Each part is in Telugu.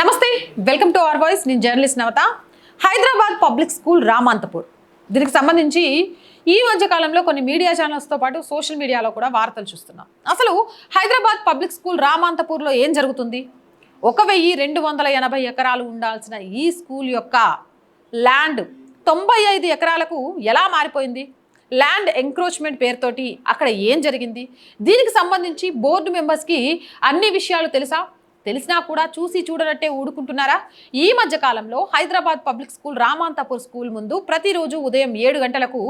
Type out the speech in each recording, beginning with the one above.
నమస్తే వెల్కమ్ టు అవర్ వాయిస్. నేను journalist Navata. Hyderabad public school Ramanthapur. దీనికి సంబంధించి ఈ మధ్యకాలంలో కొన్ని మీడియా ఛానల్స్తో పాటు సోషల్ మీడియాలో కూడా వార్తలు చూస్తున్నాం. అసలు హైదరాబాద్ పబ్లిక్ స్కూల్ రామాంతపూర్లో ఏం జరుగుతుంది? ఒక వెయ్యి రెండు వందల ఎనభై ఎకరాలు ఉండాల్సిన ఈ స్కూల్ యొక్క ల్యాండ్ తొంభై ఐదు ఎకరాలకు ఎలా మారిపోయింది? ల్యాండ్ ఎంక్రోచ్మెంట్ పేరుతోటి అక్కడ ఏం జరిగింది? దీనికి సంబంధించి బోర్డు మెంబర్స్కి అన్ని విషయాలు తెలుసా? తెలిసినా కూడా చూసి చూడనట్టే ఊడుకుంటున్నారా? ఈ మధ్య కాలంలో Hyderabad public school Ramanthapur school ముందు ప్రతిరోజు ఉదయం ఏడు గంటలకు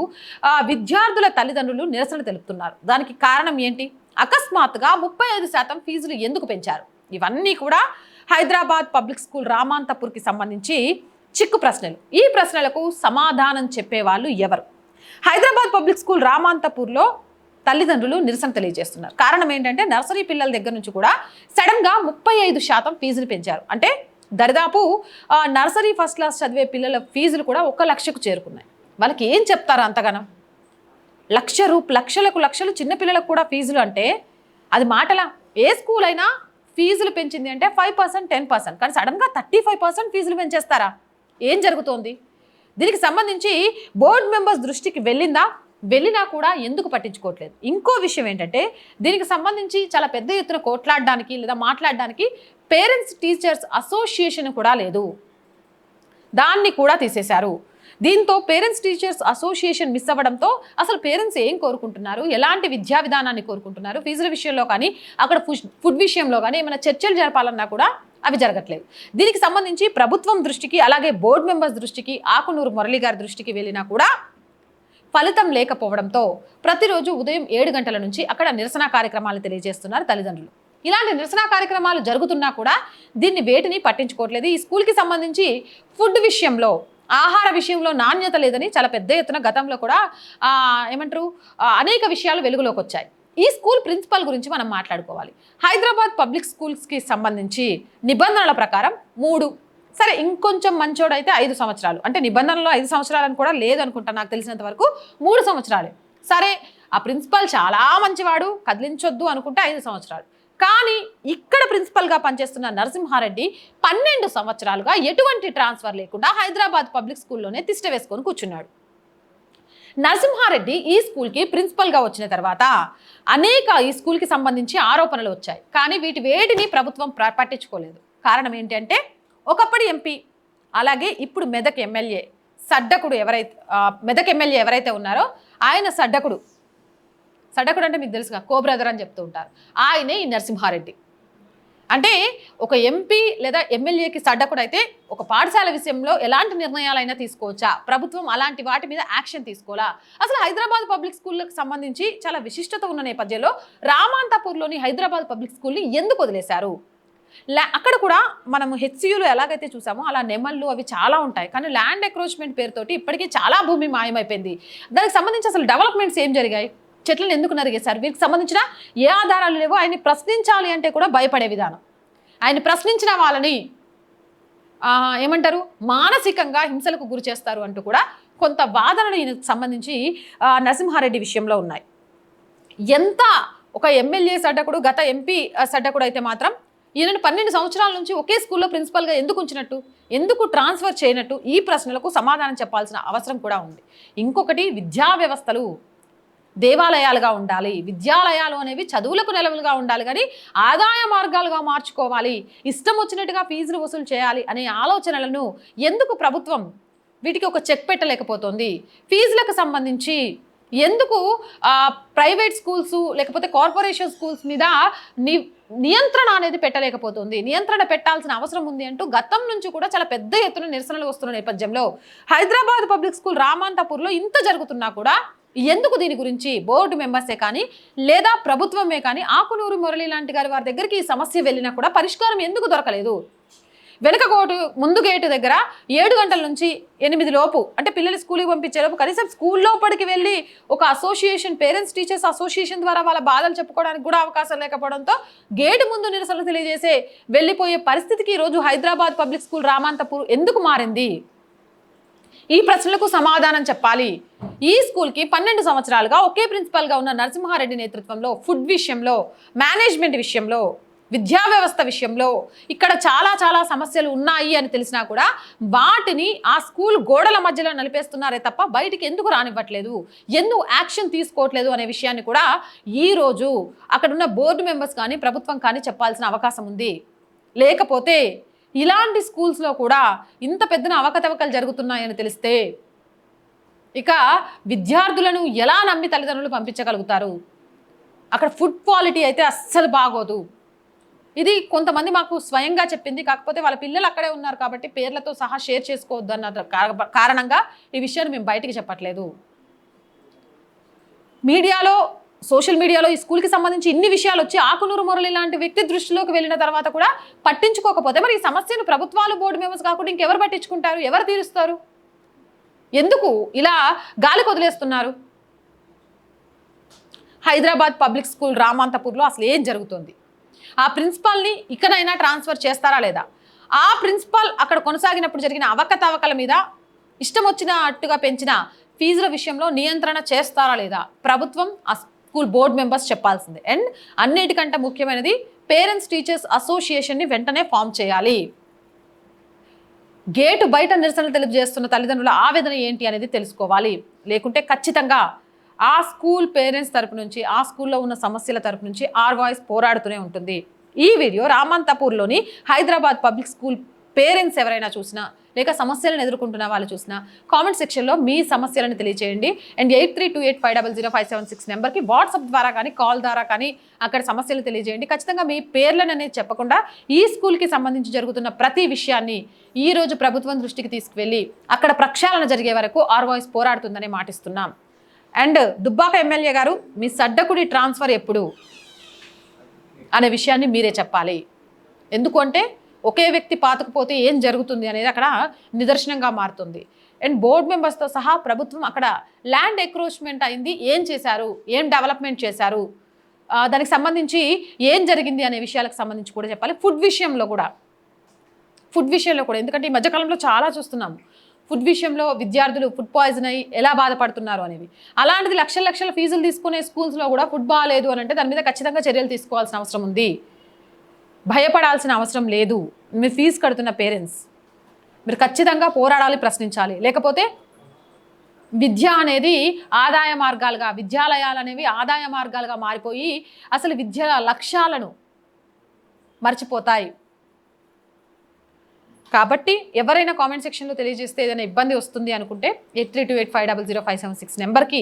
విద్యార్థుల తల్లిదండ్రులు నిరసన తెలుపుతున్నారు. దానికి కారణం ఏంటి? అకస్మాత్తుగా ముప్పై ఐదు శాతం ఫీజులు ఎందుకు పెంచారు? ఇవన్నీ కూడా హైదరాబాద్ పబ్లిక్ స్కూల్ రామాంతపూర్కి సంబంధించి చిక్కు ప్రశ్నలు. ఈ ప్రశ్నలకు సమాధానం చెప్పేవాళ్ళు ఎవరు? హైదరాబాద్ పబ్లిక్ స్కూల్ రామాంతపూర్లో తల్లిదండ్రులు నిరసన తెలియజేస్తున్నారు. కారణం ఏంటంటే నర్సరీ పిల్లల దగ్గర నుంచి కూడా సడన్గా ముప్పై ఐదు శాతం ఫీజులు పెంచారు. అంటే దరిదాపు నర్సరీ ఫస్ట్ క్లాస్ చదివే పిల్లల ఫీజులు కూడా ఒక లక్షకు చేరుకున్నాయి. వాళ్ళకి ఏం చెప్తారు అంతగానం? లక్ష రూప్ లక్షలకు లక్షలు చిన్నపిల్లలకు కూడా ఫీజులు అంటే అది మాటలా? ఏ స్కూల్ అయినా ఫీజులు పెంచింది అంటే ఫైవ్ పర్సెంట్ టెన్ పర్సెంట్. కానీ సడన్గా థర్టీ ఫైవ్ పర్సెంట్ ఫీజులు పెంచేస్తారా? ఏం జరుగుతోంది? దీనికి సంబంధించి బోర్డు మెంబర్స్ దృష్టికి వెళ్ళిందా? వెళ్ళినా కూడా ఎందుకు పట్టించుకోవట్లేదు. ఇంకో విషయం ఏంటంటే దీనికి సంబంధించి చాలా పెద్ద ఎత్తున కోట్లాడడానికి లేదా మాట్లాడడానికి పేరెంట్స్ టీచర్స్ అసోసియేషన్ కూడా లేదు. దాన్ని కూడా తీసేశారు. దీంతో పేరెంట్స్ టీచర్స్ అసోసియేషన్ మిస్ అవ్వడంతో అసలు పేరెంట్స్ ఏం కోరుకుంటున్నారు? ఎలాంటి విద్యా విధానాన్ని కోరుకుంటున్నారు? ఫీజుల విషయంలో కానీ అక్కడ ఫుడ్ ఫుడ్ విషయంలో కానీ ఏమైనా చర్చలు జరపాలన్నా కూడా అవి జరగట్లేదు. దీనికి సంబంధించి ప్రభుత్వం దృష్టికి అలాగే బోర్డు మెంబర్స్ దృష్టికి ఆకునూరు మురళి గారి దృష్టికి వెళ్ళినా కూడా ఫలితం లేకపోవడంతో ప్రతిరోజు ఉదయం ఏడు గంటల నుంచి అక్కడ నిరసన కార్యక్రమాలు తెలియజేస్తున్నారు తల్లిదండ్రులు. ఇలాంటి నిరసన కార్యక్రమాలు జరుగుతున్నా కూడా దీన్ని వేటిని పట్టించుకోవట్లేదు. ఈ స్కూల్కి సంబంధించి ఫుడ్ విషయంలో ఆహార విషయంలో నాణ్యత లేదని చాలా పెద్ద ఎత్తున గతంలో కూడా ఏమంటారు అనేక విషయాలు వెలుగులోకి వచ్చాయి. ఈ స్కూల్ ప్రిన్సిపల్ గురించి మనం మాట్లాడుకోవాలి. హైదరాబాద్ పబ్లిక్ స్కూల్స్కి సంబంధించి నిబంధనల ప్రకారం మూడు సరే ఇంకొంచెం మంచోడైతే ఐదు సంవత్సరాలు. అంటే నిబంధనలో ఐదు సంవత్సరాలని కూడా లేదు అనుకుంటా నాకు తెలిసినంత వరకు మూడు సంవత్సరాలే. సరే ఆ ప్రిన్సిపల్ చాలా మంచివాడు కదిలించొద్దు అనుకుంటే ఐదు సంవత్సరాలు. కానీ ఇక్కడ ప్రిన్సిపల్గా పనిచేస్తున్న నరసింహారెడ్డి పన్నెండు సంవత్సరాలుగా ఎటువంటి ట్రాన్స్ఫర్ లేకుండా హైదరాబాద్ పబ్లిక్ స్కూల్లోనే తిష్ట వేసుకొని కూర్చున్నాడు. నరసింహారెడ్డి ఈ స్కూల్కి ప్రిన్సిపల్గా వచ్చిన తర్వాత అనేక ఈ స్కూల్కి సంబంధించి ఆరోపణలు వచ్చాయి. కానీ వీటి వేటిని ప్రభుత్వం ప్ర- పట్టించుకోలేదు. కారణం ఏంటంటే ఒకప్పుడు ఎంపీ అలాగే ఇప్పుడు మెదక్ ఎమ్మెల్యే సడ్డకుడు ఎవరైతే మెదక్ ఎమ్మెల్యే ఎవరైతే ఉన్నారో ఆయన సడ్డకుడు. సడ్డకుడు అంటే మీకు తెలుసుగా కో బ్రదర్ అని చెప్తూ ఉంటారు. ఆయనే ఈ నరసింహారెడ్డి. అంటే ఒక ఎంపీ లేదా ఎమ్మెల్యేకి సడ్డకుడు అయితే ఒక పాఠశాల విషయంలో ఎలాంటి నిర్ణయాలైనా తీసుకోవచ్చా? ప్రభుత్వం అలాంటి వాటి మీద యాక్షన్ తీసుకోవాలా? అసలు హైదరాబాద్ పబ్లిక్ స్కూళ్ళకి సంబంధించి చాలా విశిష్టత ఉన్న నేపథ్యంలో రామాంతపూర్లోని హైదరాబాద్ పబ్లిక్ స్కూల్ని ఎందుకు వదిలేశారు? అక్కడ కూడా మనం హెచ్సియులు ఎలాగైతే చూసామో అలా నెమళ్ళు అవి చాలా ఉంటాయి. కానీ ల్యాండ్ ఎక్రోచ్మెంట్ పేరుతోటి ఇప్పటికీ చాలా భూమి మాయమైపోయింది. దానికి సంబంధించి అసలు డెవలప్మెంట్స్ ఏం జరిగాయి? చెట్లను ఎందుకు నరిగేశారు? వీరికి సంబంధించిన ఏ ఆధారాలు లేవో ఆయన్ని ప్రశ్నించాలి అంటే కూడా భయపడే విధానం. ఆయన ప్రశ్నించిన వాళ్ళని ఏమంటారు? మానసికంగా హింసలకు గురి చేస్తారు అంటూ కూడా కొంత వాదనలు ఈయనకు సంబంధించి నరసింహారెడ్డి విషయంలో ఉన్నాయి. ఎంత ఒక ఎమ్మెల్యే సడ్డకుడు గత ఎంపీ సడ్డకుడు అయితే మాత్రం ఈయనను పన్నెండు సంవత్సరాల నుంచి ఒకే స్కూల్లో ప్రిన్సిపల్గా ఎందుకు ఉంచినట్టు? ఎందుకు ట్రాన్స్ఫర్ చేయనట్టు? ఈ ప్రశ్నలకు సమాధానం చెప్పాల్సిన అవసరం కూడా ఉంది. ఇంకొకటి విద్యా వ్యవస్థలు దేవాలయాలుగా ఉండాలి. విద్యాలయాలు అనేవి చదువులకు నెలవులుగా ఉండాలి కానీ ఆదాయ మార్గాలుగా మార్చుకోవాలి. ఇష్టం వచ్చినట్టుగా ఫీజులు వసూలు చేయాలి అనే ఆలోచనలను ఎందుకు ప్రభుత్వం వీటికి ఒక చెక్ పెట్టలేకపోతుంది? ఫీజులకు సంబంధించి ఎందుకు ప్రైవేట్ స్కూల్స్ లేకపోతే కార్పొరేషన్ స్కూల్స్ మీద ని నియంత్రణ అనేది పెట్టలేకపోతుంది. నియంత్రణ పెట్టాల్సిన అవసరం ఉంది అంటూ గతం నుంచి కూడా చాలా పెద్ద ఎత్తున నిరసనలు వస్తున్న నేపథ్యంలో హైదరాబాద్ పబ్లిక్ స్కూల్ రామాంతపూర్లో ఇంత జరుగుతున్నా కూడా ఎందుకు దీని గురించి బోర్డు మెంబర్సే కానీ లేదా ప్రభుత్వమే కానీ ఆకునూరు మురళి లాంటి గారి వారి దగ్గరికి ఈ సమస్య వెళ్ళినా కూడా పరిష్కారం ఎందుకు దొరకలేదు? వెనుక గోటు ముందు గేటు దగ్గర ఏడు గంటల నుంచి ఎనిమిది లోపు అంటే పిల్లలు స్కూల్కి పంపించే లోపు కనీసం స్కూల్ లోపలికి వెళ్ళి ఒక అసోసియేషన్ పేరెంట్స్ టీచర్స్ అసోసియేషన్ ద్వారా వాళ్ళ బాధలు చెప్పుకోవడానికి కూడా అవకాశం లేకపోవడంతో గేటు ముందు నిరసనలు తెలియజేసే వెళ్ళిపోయే పరిస్థితికి ఈరోజు హైదరాబాద్ పబ్లిక్ స్కూల్ రామాంతపూర్ ఎందుకు మారింది? ఈ ప్రశ్నలకు సమాధానం చెప్పాలి. ఈ స్కూల్కి పన్నెండు సంవత్సరాలుగా ఒకే ప్రిన్సిపల్గా ఉన్న నరసింహారెడ్డి నేతృత్వంలో ఫుడ్ విషయంలో మేనేజ్మెంట్ విషయంలో విద్యా వ్యవస్థ విషయంలో ఇక్కడ చాలా చాలా సమస్యలు ఉన్నాయి అని తెలిసినా కూడా వాటిని ఆ స్కూల్ గోడల మధ్యలో నలిపేస్తున్నారే తప్ప బయటికి ఎందుకు రానివ్వట్లేదు? ఎందుకు యాక్షన్ తీసుకోవట్లేదు అనే విషయాన్ని కూడా ఈరోజు అక్కడున్న బోర్డు మెంబర్స్ కానీ ప్రభుత్వం కానీ చెప్పాల్సిన అవకాశం ఉంది. లేకపోతే ఇలాంటి స్కూల్స్లో కూడా ఇంత పెద్దన అవకతవకలు జరుగుతున్నాయని తెలిస్తే ఇక విద్యార్థులను ఎలా నమ్మి తల్లిదండ్రులు పంపించగలుగుతారు? అక్కడ ఫుడ్ క్వాలిటీ అయితే అస్సలు బాగోదు. ఇది కొంతమంది మాకు స్వయంగా చెప్పింది. కాకపోతే వాళ్ళ పిల్లలు అక్కడే ఉన్నారు కాబట్టి పేర్లతో సహా షేర్ చేసుకోవద్దు అన్న కారణంగా ఈ విషయాన్ని మేము బయటికి చెప్పట్లేదు. మీడియాలో సోషల్ మీడియాలో ఈ స్కూల్కి సంబంధించి ఇన్ని విషయాలు వచ్చి ఆకునూరు మురళి లాంటి వ్యక్తి దృష్టిలోకి వెళ్ళిన తర్వాత కూడా పట్టించుకోకపోతే మరి ఈ సమస్యను ప్రభుత్వాలు బోర్డు మెంబర్స్ కాకుండా ఇంకెవరు పట్టించుకుంటారు? ఎవరు తీరుస్తారు? ఎందుకు ఇలా గాలి వదిలేస్తున్నారు హైదరాబాద్ పబ్లిక్ స్కూల్ రామాంతపూర్లో అసలు ఏం జరుగుతుంది? ఆ ప్రిన్సిపాల్ని ఇకనైనా ట్రాన్స్ఫర్ చేస్తారా లేదా? ఆ ప్రిన్సిపాల్ అక్కడ కొనసాగినప్పుడు జరిగిన అవకతవకల మీద ఇష్టం వచ్చినట్టుగా పెంచిన ఫీజుల విషయంలో నియంత్రణ చేస్తారా లేదా? ప్రభుత్వం ఆ స్కూల్ బోర్డు మెంబర్స్ చెప్పాల్సిందే. అండ్ అన్నిటికంటే ముఖ్యమైనది పేరెంట్స్ టీచర్స్ అసోసియేషన్ని వెంటనే ఫామ్ చేయాలి. గేటు బయట నిరసనలు తెలియజేస్తున్న తల్లిదండ్రుల ఆవేదన ఏంటి అనేది తెలుసుకోవాలి. లేకుంటే ఖచ్చితంగా ఆ స్కూల్ పేరెంట్స్ తరపు నుంచి ఆ స్కూల్లో ఉన్న సమస్యల తరపు నుంచి ఆర్ వాయిస్ పోరాడుతూనే ఉంటుంది. ఈ వీడియో రామంతపూర్లోని హైదరాబాద్ పబ్లిక్ స్కూల్ పేరెంట్స్ ఎవరైనా చూసినా లేక సమస్యలను ఎదుర్కొంటున్న వాళ్ళు చూసినా కామెంట్ సెక్షన్లో మీ సమస్యలను తెలియజేయండి and eight three two eight five double zero five seven six నెంబర్కి వాట్సాప్ ద్వారా కానీ కాల్ ద్వారా కానీ అక్కడ సమస్యలు తెలియజేయండి. ఖచ్చితంగా మీ పేర్లను అనేది చెప్పకుండా ఈ స్కూల్కి సంబంధించి జరుగుతున్న ప్రతి విషయాన్ని ఈ రోజు ప్రభుత్వం దృష్టికి తీసుకువెళ్ళి అక్కడ ప్రక్షాళన జరిగే వరకు ఆర్ వాయిస్ పోరాడుతుందని మాటిస్తున్నాం. అండ్ దుబ్బాక ఎమ్మెల్యే గారు మీ సడ్డకుడి ట్రాన్స్ఫర్ ఎప్పుడు? అనే విషయాన్ని మీరే చెప్పాలి. ఎందుకంటే ఒకే వ్యక్తి పాతకపోతే ఏం జరుగుతుంది అనేది అక్కడ నిదర్శనంగా మారుతుంది. అండ్ బోర్డు మెంబర్స్తో సహా ప్రభుత్వం అక్కడ ల్యాండ్ ఎక్రోచ్మెంట్ అయింది. ఏం చేశారు? ఏం డెవలప్మెంట్ చేశారు? దానికి సంబంధించి ఏం జరిగింది అనే విషయాలకు సంబంధించి కూడా చెప్పాలి. ఫుడ్ విషయంలో కూడా. ఫుడ్ విషయంలో కూడా. ఎందుకంటే ఈ మధ్యకాలంలో చాలా చూస్తున్నాం ఫుడ్ విషయంలో విద్యార్థులు ఫుడ్ పాయిజన్ అయ్యి ఎలా బాధపడుతున్నారు అనేవి. అలాంటిది లక్షల లక్షల ఫీజులు తీసుకునే స్కూల్స్లో కూడా ఫుడ్ బాగాలేదు అని అంటే దాని మీద ఖచ్చితంగా చర్యలు తీసుకోవాల్సిన అవసరం ఉంది. భయపడాల్సిన అవసరం లేదు. మీరు ఫీజు కడుతున్న పేరెంట్స్. మీరు ఖచ్చితంగా పోరాడాలి ప్రశ్నించాలి. లేకపోతే విద్య అనేది ఆదాయ మార్గాలుగా విద్యాలయాలు అనేవి ఆదాయ మార్గాలుగా మారిపోయి అసలు విద్య లక్ష్యాలను మర్చిపోతాయి. కాబట్టి ఎవరైనా కామెంట్ సెక్షన్లో తెలియజేస్తే ఏదైనా ఇబ్బంది వస్తుంది అనుకుంటే eight three two eight five double zero five seven six నెంబర్కి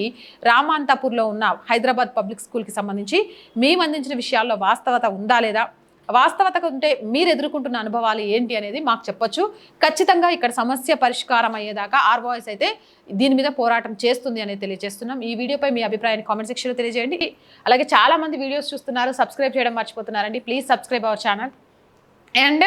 రామాంతాపూర్లో ఉన్న హైదరాబాద్ పబ్లిక్ స్కూల్కి సంబంధించి మేము అందించిన విషయాల్లో వాస్తవత ఉందా లేదా? వాస్తవత ఉంటే మీరు ఎదుర్కొంటున్న అనుభవాలు ఏంటి అనేది మాకు చెప్పొచ్చు. ఖచ్చితంగా ఇక్కడ సమస్య పరిష్కారం అయ్యేదాకా ఆర్ అయితే దీని మీద పోరాటం చేస్తుంది అనేది తెలియజేస్తున్నాం. ఈ వీడియోపై మీ అభిప్రాయాన్ని కామెంట్ సెక్షన్లో తెలియజేయండి. అలాగే చాలా మంది వీడియోస్ చూస్తున్నారు సబ్స్క్రైబ్ చేయడం మర్చిపోతున్నారండి. Please subscribe our channel. And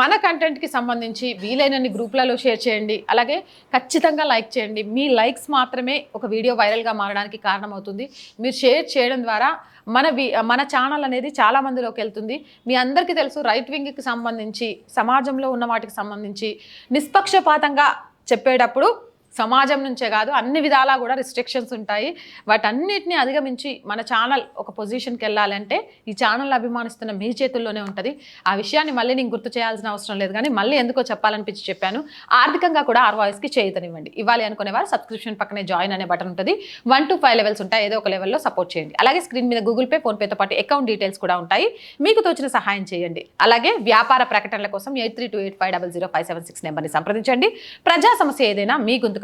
మన కంటెంట్కి సంబంధించి వీలైనన్ని గ్రూప్లలో షేర్ చేయండి. అలాగే ఖచ్చితంగా లైక్ చేయండి. మీ లైక్స్ మాత్రమే ఒక వీడియో వైరల్గా మారడానికి కారణమవుతుంది. మీరు షేర్ చేయడం ద్వారా మన వి మన ఛానల్ అనేది చాలా మందిలోకి వెళ్తుంది. మీ అందరికీ తెలుసు రైట్ వింగ్కి సంబంధించి సమాజంలో ఉన్న వాటికి సంబంధించి నిష్పక్షపాతంగా చెప్పేటప్పుడు సమాజం నుంచే కాదు అన్ని విధాలా కూడా రిస్ట్రిక్షన్స్ ఉంటాయి. వాటన్నిటిని అధిగమించి మన ఛానల్ ఒక పొజిషన్కి వెళ్ళాలంటే ఈ ఛానల్ అభిమానిస్తున్న మీ చేతుల్లోనే ఉంటుంది. ఆ విషయాన్ని మళ్ళీ నేను గుర్తు చేయాల్సిన అవసరం లేదు కానీ మళ్ళీ ఎందుకో చెప్పాలనిపించి చెప్పాను. ఆర్థికంగా కూడా ఆర్ వాయిస్కి చేయతనివ్వండి. ఇవ్వాలి అనుకునేవారు సబ్స్క్రిప్షన్ పక్కనే జాయిన్ అనే బటన్ ఉంటుంది. వన్ టు ఫైవ్ లెవెల్స్ ఉంటాయి. ఏదో ఒక లెవెల్లో సపోర్ట్ చేయండి. అలాగే స్క్రీన్ మీద గూగుల్ పే ఫోన్పేతో పాటు అకౌంట్ డీటెయిల్స్ కూడా ఉంటాయి. మీకు తోచిన సహాయం చేయండి. అలాగే వ్యాపార ప్రకటనల కోసం eight three two eight five double zero five seven six నెంబర్ని సంప్రదించండి. ప్రజా సమస్య ఏదైనా మీ